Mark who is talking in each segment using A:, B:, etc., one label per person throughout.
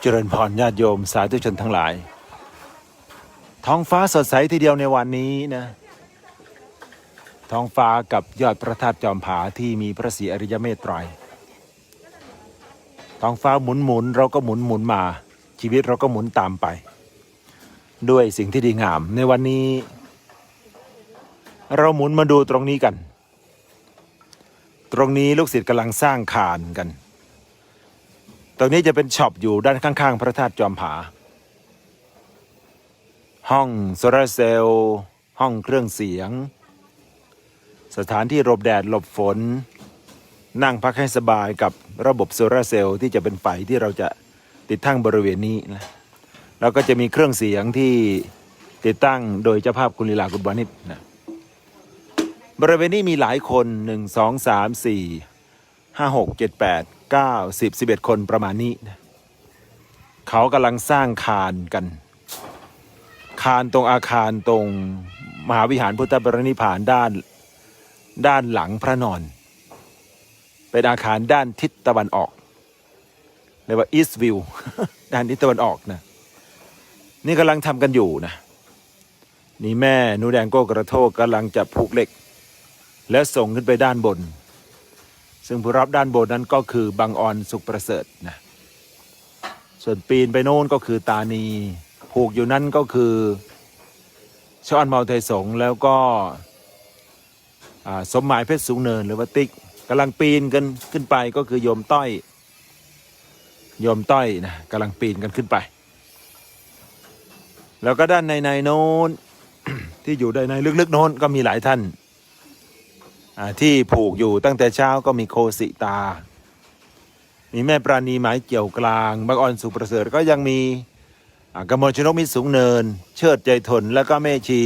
A: เจริญพรญาติโยมสาธุชนทั้งหลาย ท้องฟ้าสดใสทีเดียวในวันนี้นะ ท้องฟ้ากับยอดพระธาตุจอมผาที่มีพระศรีอริยเมตไตรยท้องฟ้าหมุนหมุนเราก็หมุนหมุนมา ชีวิตเราก็หมุนตามไป ด้วยสิ่งที่ดีงาม ในวันนี้ เราหมุนมาดูตรงนี้กัน ตรงนี้ลูกศิษย์กำลังสร้างคานกัน ตรงนี้จะเป็นช็อปอยู่ด้านข้าง ๆ พระธาตุจอมผา ห้องโซลาร์เซลล์ห้องเครื่องเสียง สถานที่หลบแดดหลบฝน นั่งพักให้สบายกับระบบโซลาร์เซลล์ที่จะเป็นไฟที่เราจะติดตั้งบริเวณนี้นะแล้วก็จะมีเครื่องเสียงที่ติดตั้งโดยเจ้าภาพคุณลีลากุลวานิชนะบริเวณนี้มีหลายคนหนึ่งสองสามสี่ ห้าหกเจ็ดแปดเก้าสิบสิบเอ็ดคนประมาณนี้นะเขากำลังสร้างคานกัน คานตรงอาคารตรงมหาวิหารพุทธบรนิพานด้านด้านหลังพระนอน เป็นอาคารด้านทิศตะวันออกเรียกว่า east view ด้านทิศตะวันออกนะนี่กำลังทำกันอยู่นะนี่แม่นูแดงโก้กระโทกกำลังจะผูกเหล็ก และส่งขึ้นไปด้านบน ซึ่งผู้รับด้านบนนั้นก็คือบางออนสุขประเสริฐนะส่วนปีนไปโน่นก็คือตานี ผูกอยู่นั่นก็คือชอนเมาไทยสงแล้วก็สมหมายเพชรสูงเนินหรือว่าติ๊กกำลังปีนกันขึ้นไปก็คือโยมต้อยโยมต้อยนะกำลังปีนกันขึ้นไป แล้วก็ด้านในในโน้นที่อยู่ด้านในลึกๆโน้นก็มีหลายท่าน ที่ผูกอยู่ตั้งแต่เช้าก็มีโคสิตา มีแม่ปราณีหมายเกี่ยวกลางบางออนสุประเสริฐก็ยังมีกมลชนกมิสูงเนิน เชิดใจทนแล้วก็แม่ชี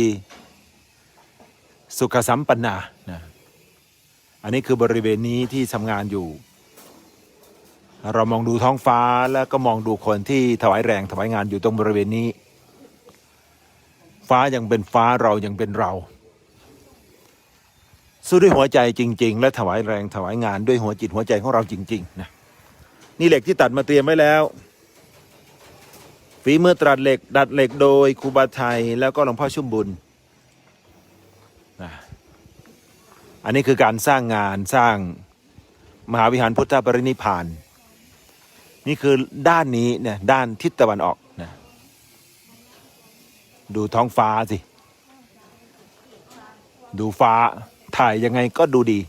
A: สุขสัมปันนานะอันนี้คือบริเวณนี้ที่ทำงานอยู่ เรามองดูท้องฟ้าแล้วก็มองดูคนที่ถวายแรงถวายงานอยู่ตรงบริเวณนี้ ฟ้ายังเป็นฟ้าเรายังเป็นเรา สู้ด้วยหัวใจจริง ๆ และถวายแรงถวายงานด้วยหัวจิตหัวใจของเราจริง ๆ นะ นี่เหล็กที่ตัดมาเตรียมไว้แล้ว ฝีมือตรัดเหล็ก ดัดเหล็กโดยครูบาไทยแล้วก็หลวงพ่อชุ่มบุญนะอันนี้คือการสร้างงานสร้างมหาวิหารพุทธปรินิพพาน นี่คือด้านนี้เนี่ยด้านทิศตะวันออกนะดูท้องฟ้าสิ ดูฟ้า ถ่ายยังไงก็ดูดี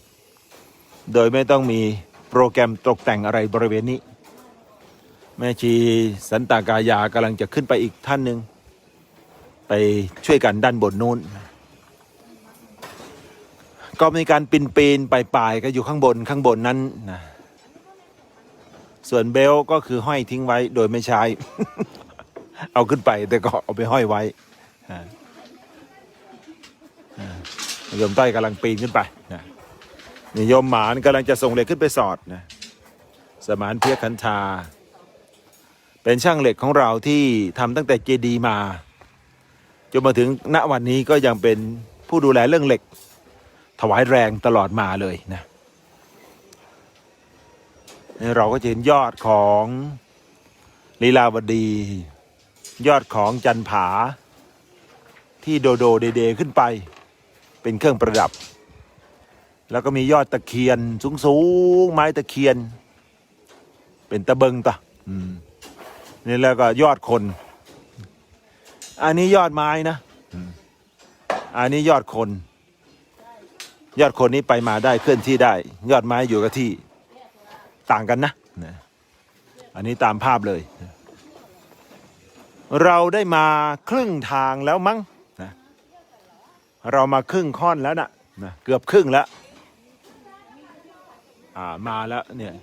A: โดยไม่ต้องมีโปรแกรมตกแต่งอะไรบริเวณนี้ แม่ชีสันตากายากำลังจะขึ้นไปอีกท่านหนึ่งไปช่วยกันด้านบนนู้น ก็มีการปีนปีนไปปลายก็อยู่ข้างบนข้างบนนั้นนะส่วนเบลก็คือห้อยทิ้งไว้โดยไม่ใช้ เอาขึ้นไปแต่ก็เอาไปห้อยไว้อ่า ยมต้อยกำลังปีนขึ้นไปนะนี่โยมหมานกำลังจะส่งเหล็กขึ้นไปสอดนะสมานเพียรคันธาเป็นช่างเหล็กของเราที่ทำตั้งแต่เจดีมาจนมาถึงณวันนี้ก็ยังเป็นผู้ดูแลเรื่องเหล็ก ถวายแรงตลอดมาเลยนะเราก็จะเห็นยอดของลีลาวดี ยอดของจันผา ที่โดโดเดเดขึ้นไป เป็นเครื่องประดับ แล้วก็มียอดตะเคียนสูงสูงๆไม้ตะเคียน เป็นตะเบิงตะอืมนี่แล้วก็ยอดคน อันนี้ยอดไม้นะอันนี้ยอดคน ยอดคนนี้ไปมาได้เคลื่อนที่ได้ ยอดไม้อยู่กับที่ต่างกันนะ อันนี้ตามภาพเลย เราได้มาครึ่งทางแล้วมั้ง เรามาครึ่งค่อนแล้วนะนะเกือบครึ่งแล้ว อ่ามาแล้วเนี่ย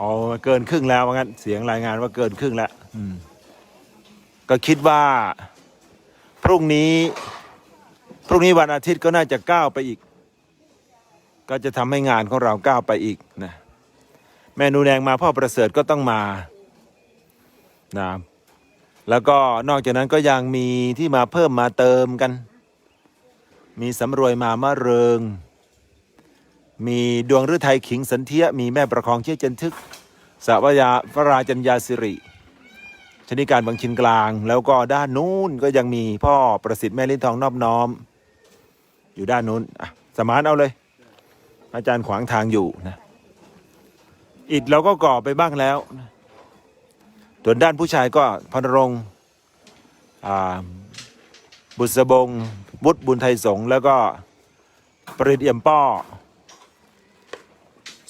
A: อ๋อเกินครึ่งแล้วว่างั้น เสียงรายงานว่าเกินครึ่งแล้วอืมก็คิดว่า พรุ่งนี้ พรุ่งนี้วันอาทิตย์ก็น่าจะก้าวไปอีก ก็จะทำให้งานของเราก้าวไปอีกนะแม่นูแดงมาพ่อประเสริฐก็ต้องมานะแล้วก็นอกจากนั้นก็ยังมีที่มาเพิ่มมาเติมกัน มีสำรวยมามะเริง มีดวงฤทัยขิงสันเทียมีแม่ประคองเชี่ยจันทึกสวัยาพระราชัญญาสิริ ชนิการบางชินกลาง แล้วก็ด้านนู้นก็ยังมีพ่อประสิทธิ์แม่ลิ้นทองนอบน้อม อยู่ด้านนู้นอะสมานเอาเลย อาจารย์ขวางทางอยู่นะอิฐเราก็ก่อไปบ้างแล้วส่วนด้านผู้ชายก็พนรงค์บุษบง บุตรบุญไทยสงฆ์แล้วก็ปริศเอี่ยมป้อ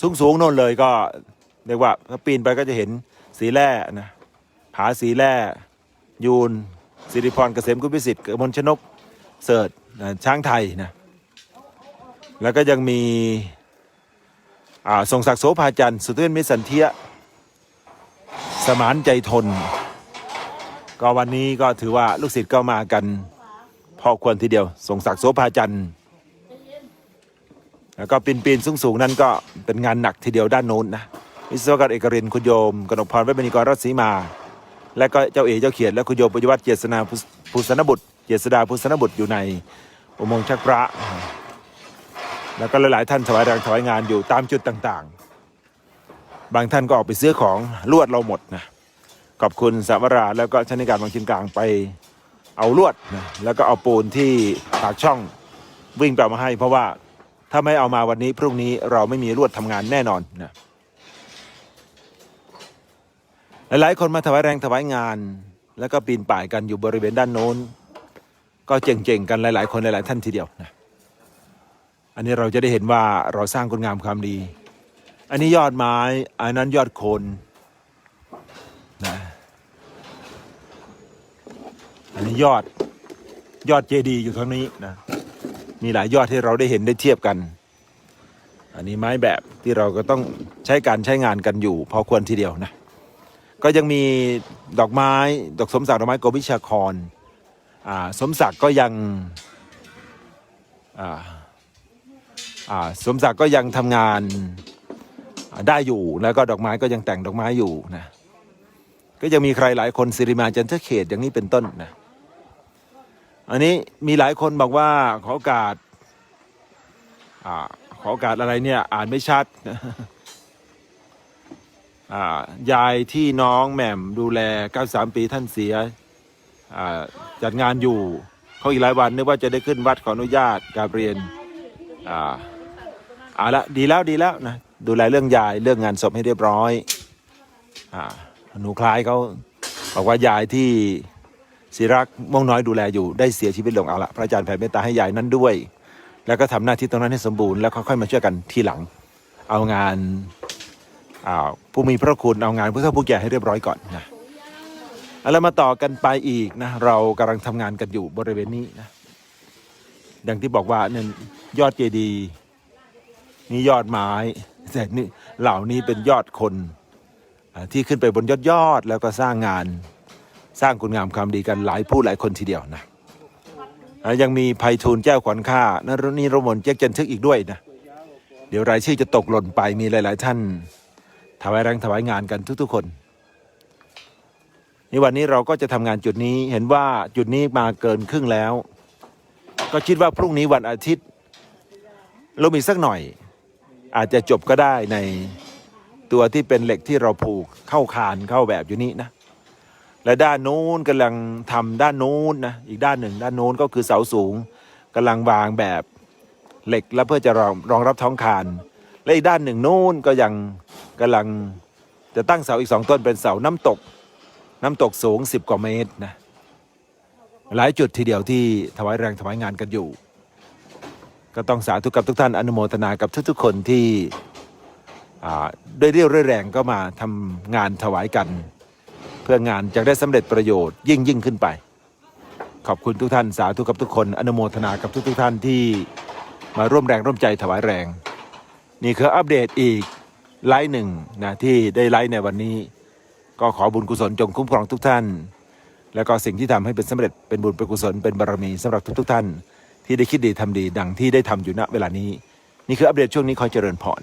A: สูงสูงโน่นเลยก็เรียกว่าถ้าปีนไปก็จะเห็นสีแร่นะผาสีแร่ยูนสิริพรเกษมกุลพิสิทธิ์กมลชนกเสิร์ชนะช้างไทยนะแล้วก็ยังมีอ่าทรงศักดิ์โสภาจันทร์สุเทพมิสันเทียสมานใจทน ก็วันนี้ก็ถือว่าลูกศิษย์ก็มากัน พอควรทีเดียวทรงศักดิ์โสภาจันทร์แล้วก็ปีนปีนสูงสูงๆนั่นก็เป็นงานหนักทีเดียวด้านโน้นนะวิศวกรเอกรินคุณโยมกนกพรเวชมณีกรรัศสีมา และก็เจ้าเอ๋เจ้าเขียดและคุณโยมปัญวัฒน์เจษนาภูสนบุตรเจษดาภูสนบุตรอยู่ในอุโมงค์ชักพระ แล้วก็หลายๆท่านถวายแรงถวายงานอยู่ตามจุดต่างๆ บางท่านก็ออกไปซื้อของลวดเราหมดนะขอบคุณสามราแล้วก็ชนิการบางชินกลางไป เอาลวดนะแล้วก็เอาปูนที่ปากช่องวิ่งไปมาให้ เพราะว่าถ้าไม่เอามาวันนี้พรุ่งนี้เราไม่มีรวดทำงานแน่นอนนะหลายๆคนมาถวายแรงถวายงาน แล้วก็ปีนป่ายกันอยู่บริเวณด้านโน้น ก็เจ๋งๆกันหลาย ๆ คนหลาย ๆ ท่านทีเดียวนะอันนี้เราจะได้เห็นว่าเราสร้างคุณงามความดี อันนี้ยอดไม้ อันนั้นยอดโคนนะอั นนี้ยอดยอดเจดีย์อยู่ทางนี้นะมีหลายยอดที่เราได้เห็นได้เทียบกัน อันนี้ไม้แบบที่เราก็ต้องใช้การใช้งานกันอยู่ พอควรทีเดียวนะ ก็ยังมีดอกไม้ดอกสมศักดิ์ดอกไม้โกวิชาคอ่าสมศักดิ์ก็ยังอ่าอ่าสมศักดิ์ก็ยังทำงานาได้อยู่แล้วก็ดอกไม้ก็ยังแต่งดอกไม้อยู่นะก็ยังมีใครหลายคนสิริมาจันทเขตอย่างนี้เป็นต้นนะ อันนี้มีหลายคนบอกว่าขอโอกาสอาขอโอกาสอะไรเนี่ย อ่านไม่ชัดอ่ายายที่น้องแหม่มดูแล 93 ปีท่านเสียอ่าจัดงานอยู่เขาอีกหลายวันนึกว่าจะได้ขึ้นวัดขออนุญาตกาบเรียนอ่าเอาละดีแล้วดีแล้วนะดูแลเรื่องยายเรื่องงานศพให้เรียบร้อยอ่าหนูคล้ายเขาบอกว่ายายที่ ศิรักษ์ม่วงน้อยดูแลอยู่ได้เสียชีวิตลงเอาละพระอาจารย์แผ่เมตตาให้ยายนั้นด้วย แล้วก็ทำหน้าที่ตรงนั้นให้สมบูรณ์แล้วค่อยๆมาช่วยกันทีหลัง เอางานาผู้มีพระคุณเอางานผู้เฒ่าผู้แก่ให้เรียบร้อยก่อนนะแล้วมาต่อกันไปอีกนะเรากำลังทำงานกันอยู่บริเวณนี้นะอย่างที่บอกว่าเนี่ยยอดเจดีย์นี่ยอดไม้แต่นี่เหล่านี้เป็นยอดคนที่ขึ้นไปบนยอดยอดแล้วก็สร้างงาน สร้างคุณงามความดีกันหลายผู้หลายคนทีเดียวนะยังมีภัยทูลแก้วขวัญค่านรนีรมนเจ๊กจันทึกอีกด้วยนะเดี๋ยวรายชื่อจะตกหล่นไปมีหลาย ๆ ท่านถวายแรงถวายงานกันทุก ๆ คนในวันนี้เราก็จะทำงานจุดนี้เห็นว่าจุดนี้มาเกินครึ่งแล้ว ก็คิดว่าพรุ่งนี้วันอาทิตย์เรามีสักหน่อย อาจจะจบก็ได้ในตัวที่เป็นเหล็กที่เราผูกเข้าคานเข้าแบบอยู่นี้นะ และด้านโน้นกำลังทำด้านโน้นนะอีกด้านหนึ่ง ด้านโน้นก็คือเสาสูงกำลังวางแบบเหล็กแล้วเพื่อจะรองรองรับท้องคาน และอีกด้านหนึ่งโน้นก็ยังกำลังจะตั้งเสาอีกสองต้นเป็นเสาน้ำตก น้ำตกสูงสิบกว่าเมตรนะหลายจุดทีเดียวที่ถวายแรงถวายงานกันอยู่ ก็ต้องสาธุกับทุกท่านอนุโมทนากับทุกๆคนที่ด้วยเรี่ยวด้วยแรงก็มาทำงานถวายกัน เพื่องานจะได้สำเร็จประโยชน์ยิ่งยิ่งขึ้นไป ขอบคุณทุกท่านสาธุกับทุกคนอนุโมทนากับทุกทุกท่านที่มาร่วมแรงร่วมใจถวายแรง นี่คืออัปเดตอีกไลฟ์หนึ่งนะที่ได้ไลฟ์ในวันนี้ ก็ขอบุญกุศลจงคุ้มครองทุกท่าน แล้วก็สิ่งที่ทำให้เป็นสำเร็จเป็นบุญเป็นกุศลเป็นบารมีสำหรับทุก ๆ ท่าน ที่ได้คิดดีทำดีดังที่ได้ทำอยู่ณเวลานี้ นี่คืออัปเดตช่วงนี้ขอเจริญพร